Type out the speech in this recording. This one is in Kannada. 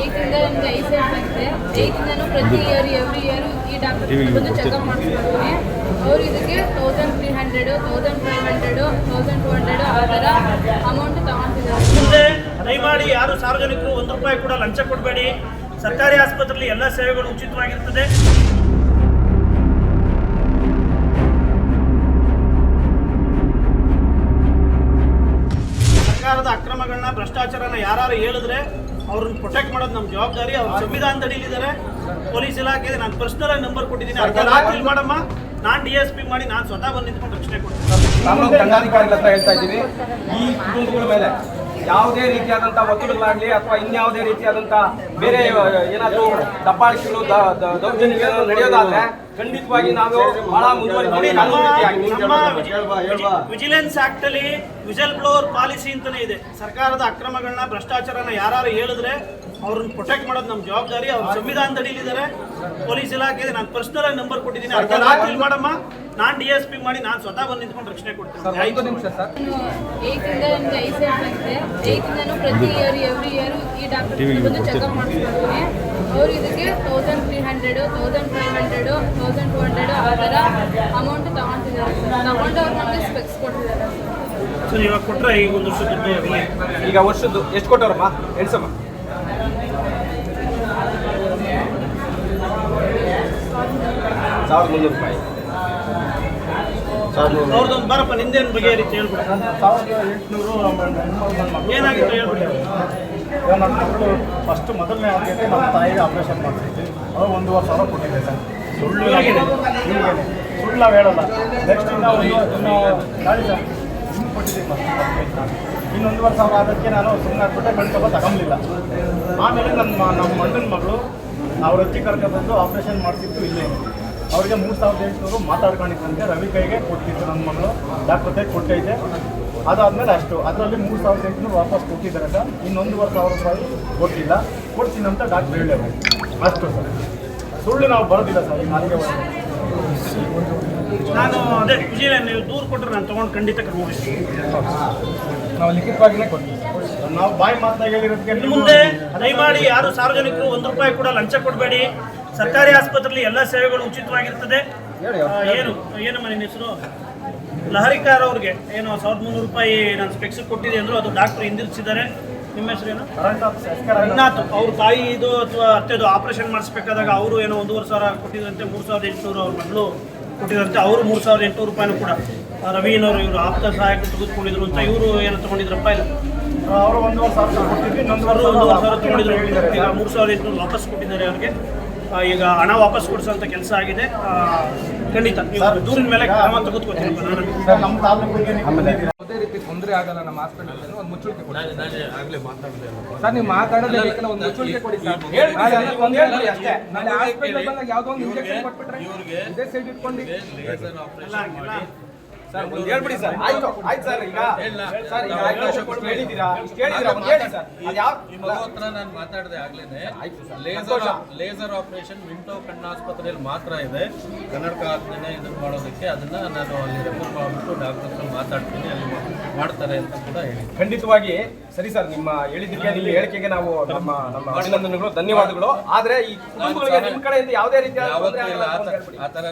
ಏಯ್ತಿಂದ ನನಗೆ ಐ ಸೆಟ್ ಬಂದಿದೆ ಏಯ್ತಿಂದನೂ ಪ್ರತಿ ಇಯರ್ ಎವ್ರಿ ಇಯರ್ ಈ ಡಾಕ್ಟರ್ ಬಂದು ಚೆಕಪ್ ಮಾಡಿಸ್ಕೊಳ್ತೀನಿ. ಅವ್ರು ಇದಕ್ಕೆ thousand three hundred thousand five hundred thousand two hundred ಆ ಥರ ಅಮೌಂಟ್ ತಗೊತಿದ್ದಾರೆ. ಮುಂದೆ ದಯಮಾಡಿ ಯಾರು ಸಾರ್ವಜನಿಕರು ಒಂದು ರೂಪಾಯಿ ಕೂಡ ಲಂಚ ಕೊಡಬೇಡಿ. ಸರ್ಕಾರಿ ಆಸ್ಪತ್ರೆಯಲ್ಲಿ ಎಲ್ಲ ಸೇವೆಗಳು ಉಚಿತವಾಗಿರ್ತದೆ. ಸರ್ಕಾರದ ಅಕ್ರಮಗಳನ್ನ ಭ್ರಷ್ಟಾಚಾರನ ಯಾರು ಹೇಳಿದ್ರೆ ಅವ್ರನ್ನ ಪ್ರೊಟೆಕ್ಟ್ ಮಾಡೋದು ನಮ್ಮ ಜವಾಬ್ದಾರಿ ಅವ್ರ ಸಂವಿಧಾನದ ತಡೀಲಿದ್ದಾರೆ ಪೊಲೀಸ್ ಇಲಾಖೆ ನಾನು ಪರ್ಸನಲ್ ಆಗಿ ನಂಬರ್ ಕೊಟ್ಟಿದ್ದೀನಿ. ಅರ್ಧ ಮಾಡಮ್ಮ. ನಾನು ಡಿ ಎಸ್ ಪಿ ಮಾಡಿ ನಾನು ಸ್ವತಃ ಬಂದು ನಿಂತ್ಕೊಂಡು ರಕ್ಷಣೆ ಕೊಡ್ತೀನಿ ಹೇಳ್ತಾ ಇದ್ದೀನಿ. ಈ ಕುಟುಂಬಗಳ ಮೇಲೆ ಯಾವುದೇ ರೀತಿಯಾದಂತಹ ಒತ್ತಡಗಳಾಗಲಿ ಅಥವಾ ಇನ್ಯಾವುದೇ ರೀತಿಯಾದಂಥ ಬೇರೆ ಏನಾದರೂ ದಬ್ಬಾಳಿಕೆಗಳು ದೌರ್ಜನ್ಯಗಳು ನಡೆಯೋದಾದ್ರೆ ಖಂಡಿತವಾಗಿ ನಾವು ಬಹಳ ವಿಜಿಲೆನ್ಸ್ ಆಕ್ಟ್ ಅಲ್ಲಿ ವಿಜಲ್ ಬ್ಲೋವರ್ ಪಾಲಿಸಿ ಅಂತಾನೆ ಇದೆ. ಸರ್ಕಾರದ ಅಕ್ರಮಗಳನ್ನ ಭ್ರಷ್ಟಾಚಾರನ ಯಾರು ಹೇಳಿದ್ರೆ ಅವ್ರನ್ನ ಪ್ರೊಟೆಕ್ಟ್ ಮಾಡೋದು ನಮ್ಮ ಜವಾಬ್ದಾರಿ ಅವ್ರ ಸಂವಿಧಾನದಡಿ ಇದ್ದಾರೆ ಪೊಲೀಸ್ ಇಲಾಖೆ ನಾನು ಪರ್ಸನಲ್ ಆಗಿ ನಂಬರ್ ಕೊಟ್ಟಿದ್ದೀನಿ. ಅರ್ಧ ರಾತ್ರಿ ಮಾಡಮ್ಮ ನಾನು ಡಿ ಎಸ್ ಪಿ ಮಾಡಿ ನಾನು ಸ್ವತಃ ಬಂದು ನಿಂತ್ಕೊಂಡು ರಕ್ಷಣೆ ಕೊಡ್ತೀನಿ. ಐದು ನಿಮಿಷ ಸರ್. ಐ ಪ್ರತಿ ಇಯರ್ ಎವ್ರಿ ಇಯರ್ ಈ ಡಾಕ್ಟರ್ ಬಂದು ಚೆಕಪ್ ಮಾಡ್ತೀನಿ ಅವ್ರು ಇದಕ್ಕೆ thousand three hundred thousand five hundred thousand two hundred ಆ ಥರ ಅಮೌಂಟ್ ತಗೊತಿದ್ದಾರೆ ತಗೊಂಡು ಅವ್ರು ನಮಗೆ ಸ್ಪೆಕ್ಸ್ ಕೊಟ್ಟಿದ್ದಾರೆ ಇವಾಗ ಕೊಟ್ಟರೆ ಈಗ ಒಂದು ವರ್ಷದ್ದು ಈಗ ವರ್ಷದ್ದು ಎಷ್ಟು ಕೊಟ್ಟವ್ರಮ್ಮ? ಎಣ್ಸಮ್ಮ ಸಾವಿರದ ಮುನ್ನೂರು ರೂಪಾಯಿ. ಅವ್ರದ್ದೊಂದು ಬರಪ್ಪ ನಿಂದೇನು ಬಗೆಹರಿತು ಹೇಳ್ಬಿಡ. ಸಾವಿರದ ಎಂಟುನೂರು ಏನಾಗಿತ್ತು ಹೇಳ್ಬಿಡಿ? ನನ್ನ ಮಕ್ಕಳು ಫಸ್ಟ್ ಮೊದಲನೇ ಆದ್ಯತೆ ನಮ್ಮ ತಾಯಿಗೆ ಆಪರೇಷನ್ ಮಾಡಿಸಿದ್ವಿ ಅದು ಒಂದೂವರೆ ಸಾವಿರ ಕೊಟ್ಟಿದ್ದೆ ಸರ್. ಸುಳ್ಳು ಸುಳ್ಳ ಇವಾಗೇನೆ. ಸುಳ್ಳು ನಾವು ಹೇಳಲ್ಲ. ನೆಕ್ಸ್ಟ್ ಇಂದ ಒಂದು ಇನ್ನು ಗಾಡಿ ಸರ್. ಇನ್ನು ಕೊಟ್ಟಿದ್ದೀವಿ ಇನ್ನೊಂದುವರೆ ಸಾವಿರ ಅದಕ್ಕೆ ನಾನು ಸುಮ್ಮನೆ ಹಾಕ್ಬಿಟ್ಟೆ ಕಣ್ಕೊಬ್ಬ ತಗೊಂಬಲಿಲ್ಲ ಆಮೇಲೆ ನಮ್ಮ ನಮ್ಮ ಮಂಡನ ಮಗಳು ಅವ್ರ ಅಜ್ಜಿ ಕರ್ಕೊಂಡ್ಬಂದು ಆಪರೇಷನ್ ಮಾಡಿಸಿದ್ದು ಇಲ್ಲೇ. ಅವ್ರಿಗೆ ಮೂರು ಸಾವಿರದ ಎಂಟುನೂರು ಮಾತಾಡ್ಕೊಂಡಿದ್ದಂತೆ ರವಿ ಕೈಗೆ ಕೊಟ್ಟಿದ್ದು ನನ್ನ ಮಗಳು. ಡಾಕ್ಟರ್ ಕೈ ಕೊಟ್ಟೈತೆ. ಅದಾದಮೇಲೆ ಅಷ್ಟು. ಅದರಲ್ಲಿ ಮೂರು ಸಾವಿರದ ಎಂಟುನೂರು ವಾಪಸ್ ಕೊಟ್ಟಿದ್ದಾರೆ ಸರ್. ಇನ್ನೊಂದುವರೆ ಸಾವಿರ ರೂಪಾಯಿ ಕೊಟ್ಟಿಲ್ಲ. ಕೊಡ್ತೀನಿ ಅಂತ ಡಾಕ್ಟರ್ ಹೇಳಬೇಕು ಅಷ್ಟು ಸರ್. ಸುಳ್ಳು ನಾವು ಬರೋದಿಲ್ಲ ಸರ್ ಈ ನಾಲ್ಕೇ. ನಾನು ಅದೇ ವಿಜಯ ನೀವು ದೂರು ಕೊಟ್ಟರೆ ನಾನು ತೊಗೊಂಡು ಖಂಡಿತ ನಾವು ಲಿಖಿತವಾಗಿನೇ ಕೊಡ್ತೀವಿ ನಾವು ಬಾಯಿ ಮಾತನಾಗ ಮುಂದೆ ದಯಮಾಡಿ ಯಾರು ಸಾರ್ವಜನಿಕರು ಒಂದು ರೂಪಾಯಿ ಕೂಡ ಲಂಚ ಕೊಡಬೇಡಿ. ಸರ್ಕಾರಿ ಆಸ್ಪತ್ರೆಯಲ್ಲಿ ಎಲ್ಲ ಸೇವೆಗಳು ಉಚಿತವಾಗಿರ್ತದೆ. ಏನು ಏನು ಏನಮ್ಮ ನಿನ್ನ ಹೆಸರು? ಲಹರಿಕಾರ್ ಅವ್ರಿಗೆ ಏನು ಸಾವಿರದ ಮುನ್ನೂರು ರೂಪಾಯಿ ನಾನು ಸ್ಪೆಕ್ಸ್ ಕೊಟ್ಟಿದೆ ಅಂದ್ರು ಅದು ಡಾಕ್ಟರ್ ಹಿಂದಿರ್ಸಿದ್ದಾರೆ ನಿಮ್ಮ ಹೆಸರೇನು ರಂಗನಾಥ್ ಅವ್ರ ತಾಯಿ ಇದು ಅಥವಾ ಅತ್ತೆದು ಆಪರೇಷನ್ ಮಾಡಿಸ್ಬೇಕಾದಾಗ ಅವರು ಏನೋ ಒಂದೂವರೆ ಸಾವಿರ ಕೊಟ್ಟಿದ್ರಂತೆ ಮೂರು ಸಾವಿರದ ಎಂಟುನೂರು ಅವ್ರ ಮಗಳು ಕೊಟ್ಟಿದ್ರಂತೆ ಅವರು ಮೂರು ಸಾವಿರದ ಎಂಟುನೂರು ರೂಪಾಯಿನೂ ಕೂಡ. ರವೀನವರು ಇವರು ಆಪ್ತ ಸಹಾಯಕ ತೆಗೆದುಕೊಂಡಿದ್ರು ಅಂತ ಇವರು ಏನೋ ತಗೊಂಡಿದ್ರಪ್ಪ ಇಲ್ಲ? ಅವರು ಒಂದೂವರೆ ಸಾವಿರ ಕೊಟ್ಟಿದ್ವಿ ಒಂದೂವರೆ ಸಾವಿರ ತೊಗೊಂಡಿದ್ರು ಮೂರು ಸಾವಿರದ ಎಂಟುನೂರು ವಾಪಸ್ ಕೊಟ್ಟಿದ್ದಾರೆ ಅವ್ರಿಗೆ. ಈಗ ಹಣ ವಾಪಸ್ ಕೊಡಿಸುವಂಥ ಕೆಲಸ ಆಗಿದೆ. ಆ, ಖಂಡಿತ. ನೀವು ದೂರಿನ ಮೇಲೆ ಕ್ರಮ ತೆಗೆದುಕೊತೀನಿ? ಯಾವುದೇ ರೀತಿ ತೊಂದರೆ ಆಗಲ್ಲ ನಮ್ಮ ಹಾಸ್ಪಿಟಲ್ ಒಂದು ಮುಚ್ಚುಳಿಕೆ ಕೊಡಿ. ಸರ್ ನೀವು ಮಾತಾಡೋದೇ ಬೇಕಲ್ಲ ಒಂದು ಮುಚ್ಚುಳಿಕೆ ಕೊಡಿ ಸರ್. ಅಷ್ಟೇ. ನಾಳೆ ಹಾಸ್ಪಿಟಲ್ ಬಂದಾಗ ಯಾವುದೋ ಒಂದು ಇಂಜೆಕ್ಷನ್ ಕೊಟ್ಬಿಟ್ರೆ ಇದೇ ಸೈಡ್ ಇಟ್ಕೊಂಡು ಸರ್ ಒಂದು ಹೇಳ್ಬಿಡಿ ಸರ್. ಆಯ್ತು ಆಯ್ತು ಸರ್ ಈಗ ಸರ್ ಈಗ ಆಯ್ತು ಹೇಳಿದ್ದೀರಾ ಇಷ್ಟು ಹೇಳಿದ್ದೀರಾ ಒಂದು ಹೇಳಿ ಸರ್. ಅದು ಯಾವ ಮಗು ಹತ್ರ ನಾನು ಮಾತಾಡಿದೆ ಆಗ್ಲೇನೆ. ಲೇಸರ್ ಲೇಸರ್ ಆಪರೇಷನ್ ವಿಂಟೋ ಕಣ್ಣಾಸ್ಪತ್ರೆಯಲ್ಲಿ ಮಾತ್ರ ಇದೆ. ಕನ್ನಡಕ ಆಜ್ಞೆನೆ ಇದನ್ನ ಮಾಡೋದಕ್ಕೆ ಅದನ್ನ ನಾನು ಅಲ್ಲಿ ರೆಫರ್ ಮಾಡ್ಬಿಟ್ಟು ಡಾಕ್ಟರ್ ಹತ್ರ ಮಾತಾಡ್ತೀನಿ ಅಲ್ಲಿ ಮಾಡ್ತಾರೆ ಅಂತ ಕೂಡ ಹೇಳಿ. ಖಂಡಿತವಾಗಿ. ಸರಿ ಸರ್ ನಿಮ್ಮ ಹೇಳಿದ್ದಕ್ಕೆ ನಿಮ್ಮ ಹೇಳಿಕೆಗೆ ನಾವು ನಮ್ಮ ನಮ್ಮ ಅಭಿನಂದನೆಗಳು ಧನ್ಯವಾದಗಳು. ಆದ್ರೆ ಈ ಕುಟುಂಬಗಳಿಗೆ ನಿಮ್ಮ ಕಡೆಯಿಂದ ಯಾವುದೇ ರೀತಿಯ ಆ ಥರ